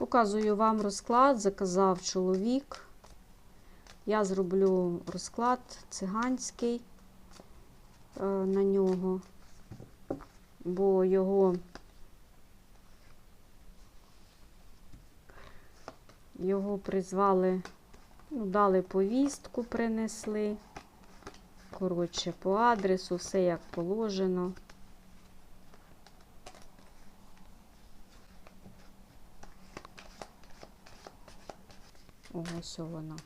Показую вам розклад, заказав чоловік. Я зроблю розклад циганський е, на нього, бо його його призвали, ну, дали повістку, принесли. Коротше, по адресу, все як положено. Ось воно.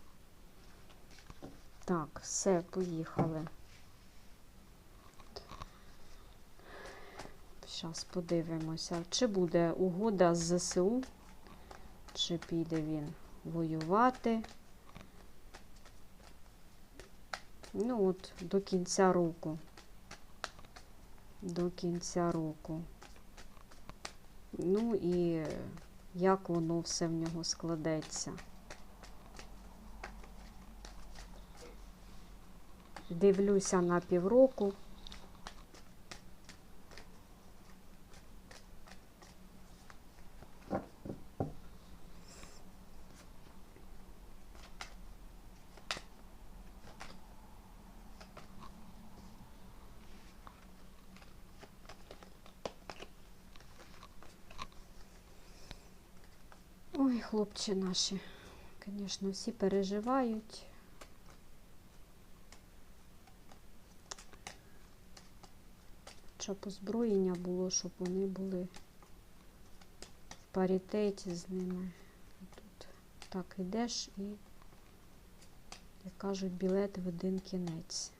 Так, все, поїхали. Зараз подивимося, чи буде угода з ЗСУ, чи піде він воювати. Ну от, до кінця року. До кінця року. Ну і як воно все в нього складеться. Дивлюся на півроку. Ой, хлопці наші, звісно, всі переживають. Щоб озброєння було, щоб вони були в паритеті з ними. Тут так йдеш і, як кажуть, білет в один кінець.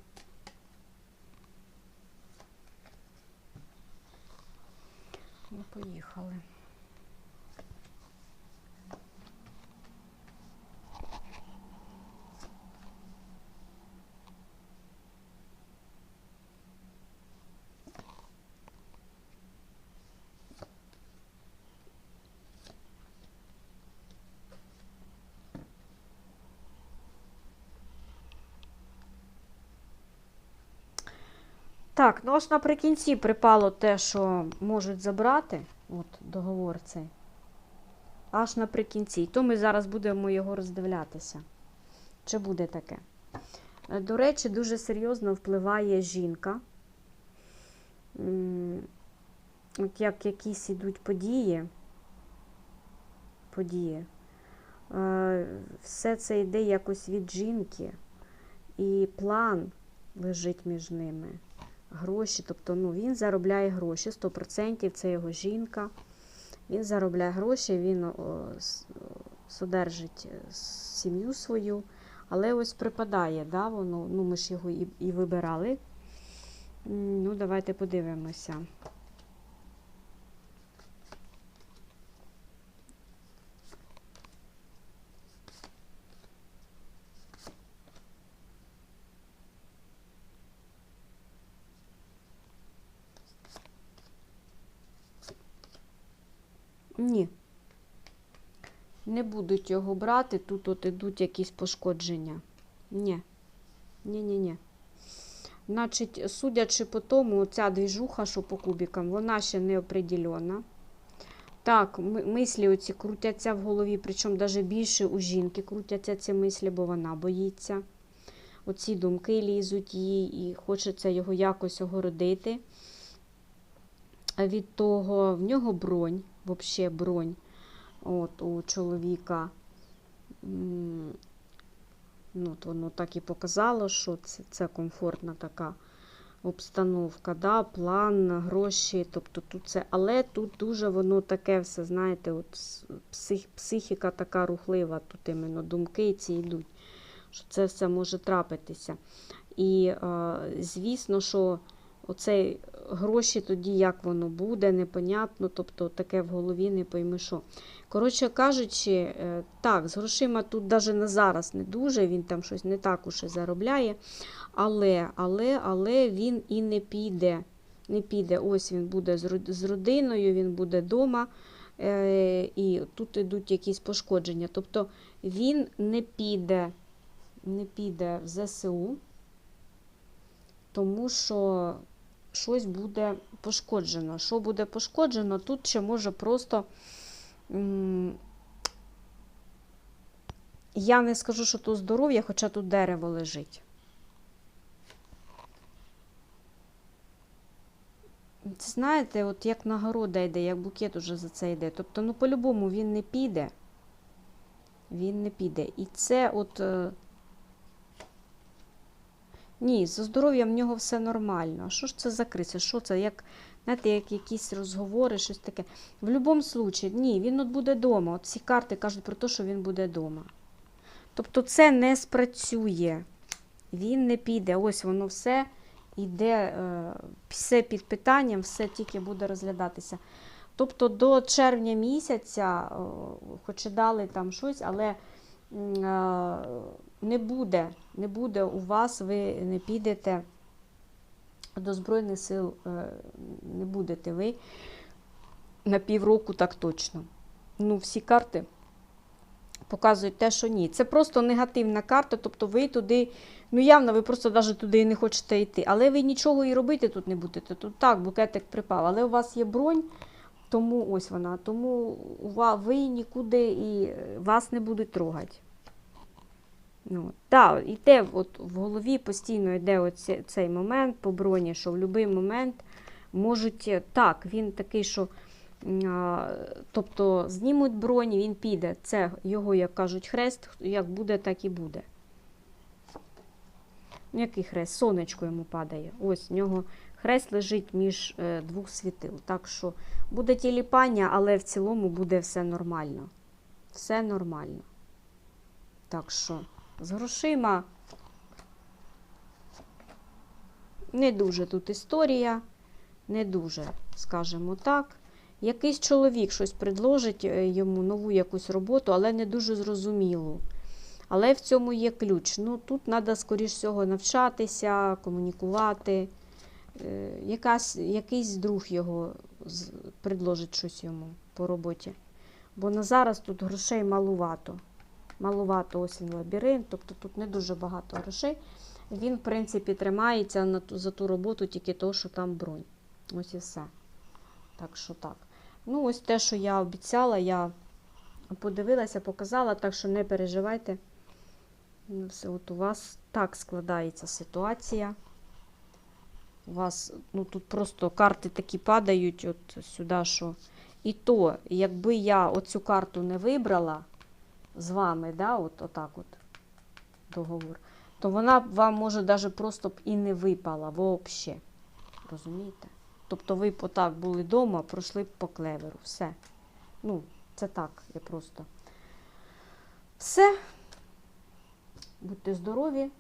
Ну, поїхали. Так, ну аж наприкінці припало те, що можуть забрати. От договор цей. Аж наприкінці. То ми зараз будемо його роздивлятися. Чи буде таке? Е, До речі, дуже серйозно впливає жінка. От як якісь ідуть події. Події. Е, Все це йде якось від жінки. І план лежить між ними гроші. Тобто ну, він заробляє гроші, 100% це його жінка. Він заробляє гроші, він содержить е, сім'ю свою, але ось припадає, да, воно, ну, ми ж його і, і вибирали. Ну, давайте подивимося. Ні. Не будуть його брати, тут от ідуть якісь пошкодження. Ні. Ні-ні-ні. Значить, судячи по тому, ця двіжуха, що по кубікам, вона ще не определена. Так, мислі оці крутяться в голові, причому навіть більше у жінки крутяться ці мислі, бо вона боїться. Оці думки лізуть їй, і хочеться його якось огородити. Від того в нього бронь, взагалі бронь от, у чоловіка. Ну, от воно так і показало, що це, це комфортна така обстановка, да, план, гроші. Тобто тут це, але тут дуже воно таке все, знаєте, от псих, психіка така рухлива, тут іменно думки ці йдуть, що це все може трапитися. І звісно, що оцей гроші тоді, як воно буде, непонятно, тобто таке в голові не пойми що. Коротше кажучи, е, так, з грошима тут навіть на зараз не дуже, він там щось не так уж і заробляє, але, але, але він і не піде. Не піде. Ось він буде з родиною, він буде вдома, е, і тут йдуть якісь пошкодження. Тобто він не піде, не піде в ЗСУ, тому що щось буде пошкоджено. Що буде пошкоджено, тут ще може просто Я не скажу, що то здоров'я, хоча тут дерево лежить. Знаєте, от як нагорода йде, як букет уже за це йде. Тобто, ну, по-любому він не піде. Він не піде. І це от. Ні, за здоров'ям в нього все нормально. Що ж це за криця? Що це? Як, знаєте, як якісь розговори, щось таке. В будь-якому випадку, ні, він от буде вдома. От ці карти кажуть про те, що він буде вдома. Тобто це не спрацює. Він не піде. Ось воно все йде, е, все під питанням, все тільки буде розглядатися. Тобто до червня місяця, е, хоч і дали там щось, але е, не буде, не буде у вас, ви не підете до Збройних сил, е, не будете ви на півроку так точно. Ну, всі карти показують те, що ні. Це просто негативна карта, тобто ви туди, ну явно, ви просто навіть туди і не хочете йти. Але ви нічого і робити тут не будете. Тут так, букетик припав. Але у вас є бронь, тому ось вона. Тому ви нікуди і вас не будуть трогати. Ну, так, іде от в голові постійно йде оце- цей момент по броні, що в будь-який момент можуть. е, Так, він такий, що. а, Тобто знімуть броні, він піде. Це його, як кажуть, хрест, як буде, так і буде. Ну, Який хрест? Сонечко йому падає. Ось в нього хрест лежить між е, двох світил. Так що буде тіліпання, але в цілому буде все нормально. Все нормально. Так що з грошима не дуже тут історія, не дуже, скажімо так. Якийсь чоловік щось предложить е, йому нову якусь роботу, але не дуже зрозумілу. Але в цьому є ключ. Ну, тут треба, скоріш всього, навчатися, комунікувати. Е, Якась, якийсь друг його предложить щось йому по роботі. Бо на зараз тут грошей малувато. Малувато ось він лабіринт, тобто тут не дуже багато грошей. Він, в принципі, тримається на ту, за ту роботу тільки того, що там бронь. Ось і все. Так що так. Ну, ось те, що я обіцяла, я подивилася, показала, так що не переживайте. Ну, Все, от у вас так складається ситуація. У вас, ну тут просто карти такі падають от сюди, що. І то, якби я оцю карту не вибрала з вами, да, от, отак от договор, то вона вам може навіть просто б і не випала взагалі. Розумієте? Тобто ви б отак були вдома, пройшли б по клеверу. Все. Ну, це так, я просто. Все. Будьте здорові.